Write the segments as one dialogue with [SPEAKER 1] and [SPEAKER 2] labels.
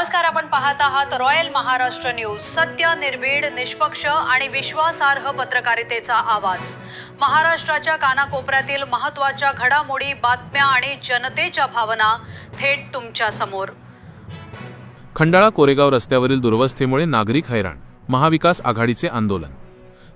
[SPEAKER 1] नमस्कार आपण पाहत आहात रॉयल महाराष्ट्र न्यूज सत्य निर्भीड निष्पक्ष आणि विश्वासार्ह पत्रकारितेचा आवाज. महाराष्ट्राच्या कानाकोपऱ्यातील महत्त्वाच्या घडामोडी बातम्या आणि जनतेच्या भावना थेट तुमच्यासमोर.
[SPEAKER 2] खंडाळा कोरेगाव रस्त्यावरील दुर्वस्थेमुळे नागरिक हैराण महाविकास आघाडीचे आंदोलन.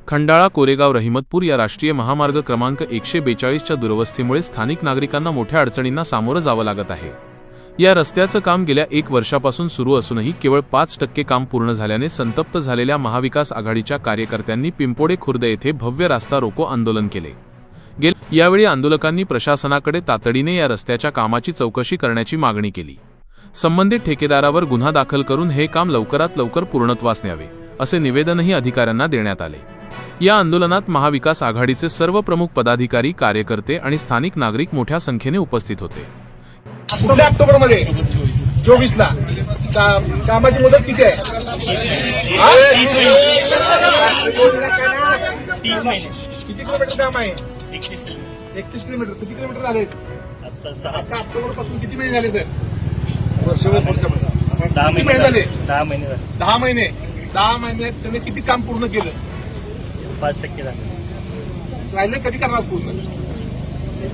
[SPEAKER 2] खंडाळा कोरेगाव रहिमतपूर या राष्ट्रीय महामार्ग क्रमांक एकशे बेचाळीसच्या दुरवस्थेमुळे स्थानिक नागरिकांना मोठ्या अडचणींना सामोरं जावं लागत आहे. या रस्त्याचं काम गेल्या एक वर्षापासून सुरू असूनही केवळ पाच टक्के काम पूर्ण झाल्याने संतप्त झालेल्या महाविकास आघाडीच्या कार्यकर्त्यांनी पिंपोडे खुर्द येथे भव्य रास्ता रोको आंदोलन केले. गेल यावेळी आंदोलकांनी प्रशासनाकडे तातडीने या रस्त्याच्या कामाची चौकशी करण्याची मागणी केली. संबंधित ठेकेदारावर गुन्हा दाखल करून हे काम लवकरात लवकर पूर्णत्वास न्यावे असे निवेदनही अधिकाऱ्यांना देण्यात आले. या आंदोलनात महाविकास आघाडीचे सर्व प्रमुख पदाधिकारी कार्यकर्ते आणि स्थानिक नागरिक मोठ्या संख्येने उपस्थित होते.
[SPEAKER 3] पुढल्या ऑक्टोबरमध्ये चोवीस ला कामाची मुदत किती आहे? किती किलोमीटर काम आहे? एकतीस किलोमीटर. किती किलोमीटर झाले? आता ऑक्टोबरपासून किती महिने झाले तर वर्षभर पुढच्या.
[SPEAKER 4] दहा
[SPEAKER 3] किती
[SPEAKER 4] महिने झाले.
[SPEAKER 3] झाले?
[SPEAKER 4] दहा महिने झाले.
[SPEAKER 3] दहा महिने. दहा महिन्यात त्याने किती काम पूर्ण केलं?
[SPEAKER 4] पाच टक्के झाले.
[SPEAKER 3] राहिले कधी करणार पूर्ण?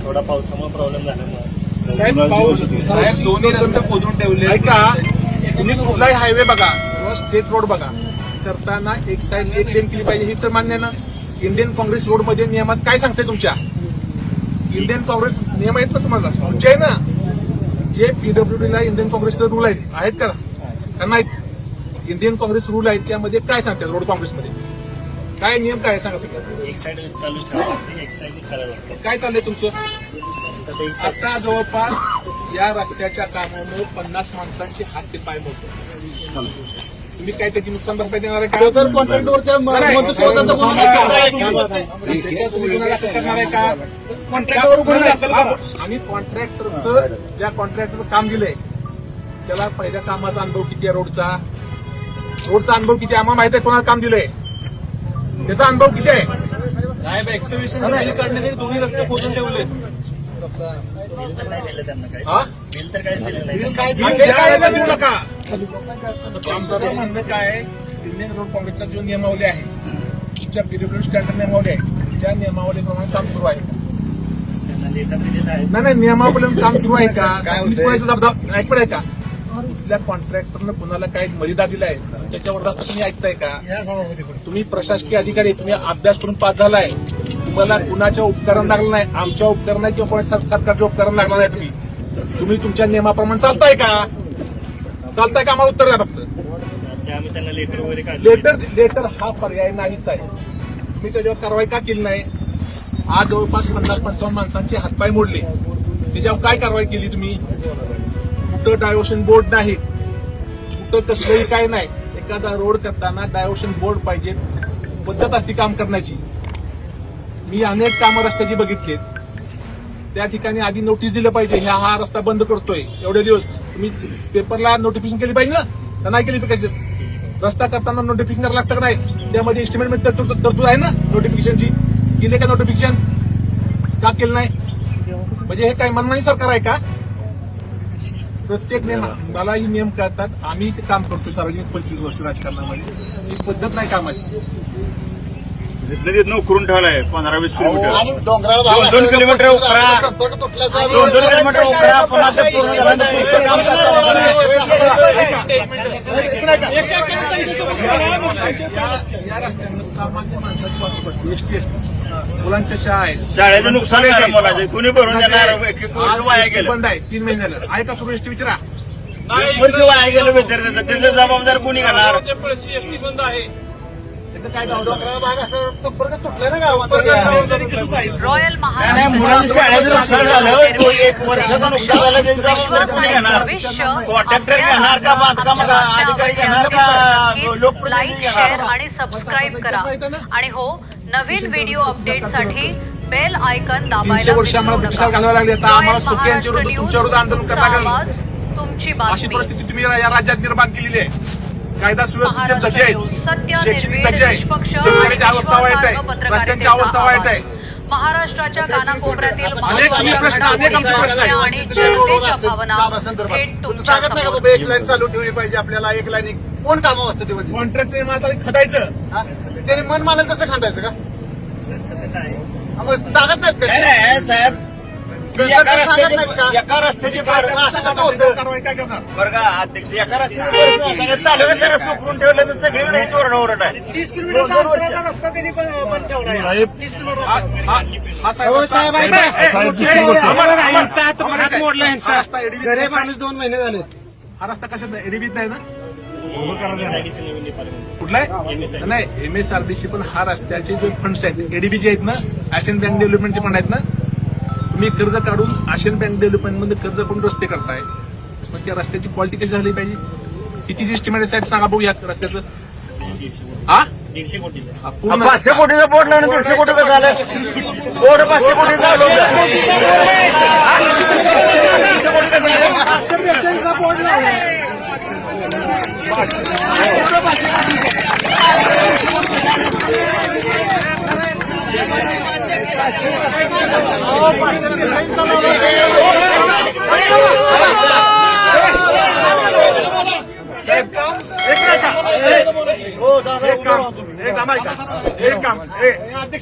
[SPEAKER 4] थोडा पावसामुळे प्रॉब्लेम झाल्यामुळे
[SPEAKER 3] साहेब पाऊस साहेब दोन्ही रस्ते खोदून ठेवले ऐका तुम्ही कुठलाही हायवे बघा किंवा स्टेट रोड बघा. करताना एक साईड एक लेन केली पाहिजे हे तर मान्य आहे ना? इंडियन काँग्रेस रोडमध्ये नियमात काय सांगते तुमच्या? इंडियन काँग्रेस नियम आहेत ना तुम्हाला? तुमचे आहे ना? जे पीडब्ल्यूडी ला इंडियन काँग्रेसचे रूल आहेत आहेत का? नाहीत? इंडियन काँग्रेस रूल आहेत त्यामध्ये काय सांगतात रोड काँग्रेसमध्ये काय नियम काय आहे सांगा तुम्ही?
[SPEAKER 4] एक साईड लागते एक साईड
[SPEAKER 3] काय चाललंय तुमचं? आता जवळपास या रस्त्याच्या कामामुळे पन्नास माणसांचे हात ते पाय मोडले. तुम्ही काय त्याची नुकसान भरपाई देणार आहे का. आणि कॉन्ट्रॅक्टरचं ज्या कॉन्ट्रॅक्टर काम दिलंय त्याला पहिल्या कामाचा अनुभव किती आहे रोडचा? रोडचा अनुभव किती आहे? आम्हाला माहीत आहे कोणाला काम दिलंय. त्याचा अनुभव किती आहे? साहेब एक्सिबिशन काढण्यासाठी दोन्ही रस्ते खोदून ठेवले देऊ नका. आमचं म्हणणं काय आहे, इंडियन रोड काँग्रेसचा जो नियमावली आहे तुमच्या पीडब्ल्यू स्टँडर्ड नियमावली आहे त्या नियमावलीप्रमाणे काम सुरू आहे. नाही नाही नियमावलीप्रमाणे काम सुरू आहे का? ऐकून आहे का? कुठल्या कॉन्ट्रॅक्टरनं कुणाला काय मर्यादा दिलाय त्याच्यावर रस्ता तुम्ही ऐकताय का? तुम्ही प्रशासकीय अधिकारी तुम्ही अभ्यास करून पास झालाय. तुम्हाला कुणाच्या उपकरण लागलं नाही? आमच्या उपकरण नाही किंवा कोणा सर- सरकारच्या उपकरण लागलं नाही तुम्ही. तुम्ही तुमच्या नियमाप्रमाणे चालताय का? चालताय का? आम्हाला उत्तर द्या फक्त.
[SPEAKER 4] लेटर वगैरे
[SPEAKER 3] लेटर लेटर हा पर्याय नाहीच आहे तुम्ही त्याच्यावर कारवाई का केली नाही? आज जवळपास पन्नास पंचावन्न माणसांचे हातपाय मोडले. त्याच्यावर काय कारवाई केली तुम्ही? कुठं डायव्हर्शन बोर्ड नाही? कुठं कसलंही काय नाही? एखादा रोड करताना डायव्हर्शन बोर्ड पाहिजे पद्धत असते काम करण्याची. मी अनेक कामं रस्त्याची बघितली त्या ठिकाणी आधी नोटीस दिलं पाहिजे ह्या हा रस्ता बंद करतोय एवढे दिवस. तुम्ही पेपरला नोटिफिकेशन केली पाहिजे ना? तर नाही केली पाहिजे? रस्ता करताना नोटिफिकेशन करायला लागतं का नाही? त्यामध्ये इस्टिमेटमेंट तरतूद तरतूद आहे ना नोटिफिकेशनची केले का नोटिफिकेशन का केलं नाही? म्हणजे हे काय मनमानी सरकार आहे का? प्रत्येक नियम मला ही नियम कळतात. आम्ही काम करतो सार्वजनिक पंचवीस वर्ष राजकारणामध्ये. ही पद्धत नाही कामाची.
[SPEAKER 5] नदीत नोकरून ठेवलाय पंधरा वीस किलोमीटर दोन दोन किलोमीटर
[SPEAKER 6] तुटल्याचा
[SPEAKER 5] दोन दोन किलोमीटर उपरा पुन्हा ते पूर्ण झाल्यानंतर पुढचं काम
[SPEAKER 3] या- या रस्त्यानं सामान्य माणसाची वाहतूक असते एसटी असते मुलांच्या शाळा आहेत
[SPEAKER 5] शाळेचं नुकसान झालं मुलाचं कुणी भरून देणार एक एक वर्ष वाया गेलं
[SPEAKER 3] बंद आहे तीन महिने झालं आहे का सुरू एसटी विचारा
[SPEAKER 5] एक वर्ष वाया गेलं विद्यार्थ्याचं त्याचं जबाबदार कोणी घेणार
[SPEAKER 3] त्याचं काय
[SPEAKER 6] डोंगराळ ना गावात.
[SPEAKER 1] रॉयल
[SPEAKER 5] लोकप्रतिनिधी
[SPEAKER 1] लाईक? शेअर आणि सबस्क्राईब करा. आणि हो नवीन व्हिडिओ अपडेटसाठी बेल आयकन दाबायला विसरू नका. रॉयल महाराष्ट्र न्यूज तुमचा. आवाज तुमची
[SPEAKER 3] अशी
[SPEAKER 1] बातमी.
[SPEAKER 3] परिस्थिती तुम्ही या राज्यात निर्माण केलेली आहे. कायदा सुव्यवस्थेचे
[SPEAKER 1] महाराष्ट्राच्या कानाकोपऱ्यातील. आणि जनतेच्या भावना थेट
[SPEAKER 6] तुमच्यासमोर. एक लाईन चालू ठेवली पाहिजे आपल्याला एक लाईन कोण कामं वाजतं ते म्हणजे?
[SPEAKER 3] कॉन्ट्रॅक्ट आता खदायचं.
[SPEAKER 6] हा? त्याने मन मानेल तसं खांदायचं का हा, सांगत नाहीत
[SPEAKER 5] साहेब.
[SPEAKER 6] कसं
[SPEAKER 5] एका रस्त्याची? एका बरं का अध्यक्ष एका रस्त्याची तालुक्यात ठेवलं तर सगळीकडे हे चोरण ओरड आहे.
[SPEAKER 6] तीस किलोमीटरचा अंतराचा रस्ता त्यांनी पण पण ठेवला आहे. तीस किलोमीटर
[SPEAKER 3] हा- हा- हा साहेब साहेब हात मोडला यांचा. माणूस दोन महिने झाले हा रस्ता कशात एडीबीत नाही ना? कुठला आहे. नाही M S R D C पण हा रस्त्याचे जे फंड्स आहेत एडीबी जे आहेत ना आशियन बँक डेव्हलपमेंटचे फंड आहेत ना तुम्ही कर्ज काढून आशियन बँक डेव्हलपमेंटमध्ये कर्ज करून रस्ते करताय? मग त्या रस्त्याची क्वालिटी कशी झाली पाहिजे? किती एस्टिमेट साहेब सांगा बघू या रस्त्याचं. हा?
[SPEAKER 4] दीडशे
[SPEAKER 3] हा,
[SPEAKER 5] पाचशे. कोटीचं बोट लावून दीडशे कोटी कसं झालं. बोट पाचशे कोटी दीडशे कोटी कसं झालं.
[SPEAKER 3] एक काम एक काम ऐका एक काम ए,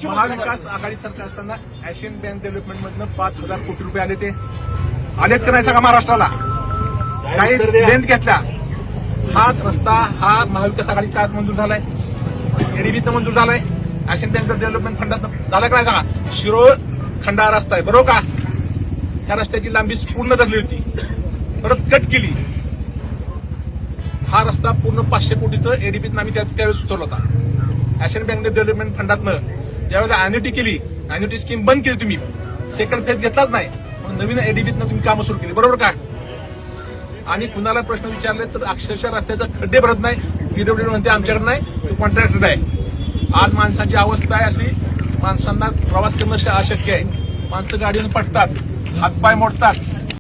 [SPEAKER 3] महाविकास आघाडी सरकार असताना एशियन बँक डेव्हलपमेंट मधनं पाच हजार कोटी रुपये आले ते आलेत का नाही सांगा महाराष्ट्राला काही लेंथ घेतल्या हा रस्ता हा महाविकास आघाडीच्या आत मंजूर झालाय एडीबीत मंजूर झालाय आशियन बँक डेव्हलपमेंट फंडात झाला का नाही सांगा शिरोळ रस्ता आहे बरोबर का त्या रस्त्याची लांबी पूर्ण धरली होती परत कट केली हा रस्ता पूर्ण पाचशे कोटीचं एडीपीत आम्ही त्या- त्यावेळेस सुचवला होता. आशियन बँक डेव्हलपमेंट फंडातनं ज्यावेळेस अॅन्युटी केली अॅन्युटी स्कीम बंद केली तुम्ही सेकंड फेज घेतलाच नाही मग नवीन एडीपीतनं तुम्ही कामं सुरू केली. बरोबर काय आणि कुणाला प्रश्न विचारले तर अक्षरशः रस्त्याचा खड्डे भरत नाही पीडब्ल्यू म्हणते आमच्याकडे नाही तो कॉन्ट्रॅक्टर आहे. आज माणसाची अवस्था आहे अशी माणसांना प्रवास करणं अशक्य आहे. माणसं गाडीवर पडतात हातपाय मोडतात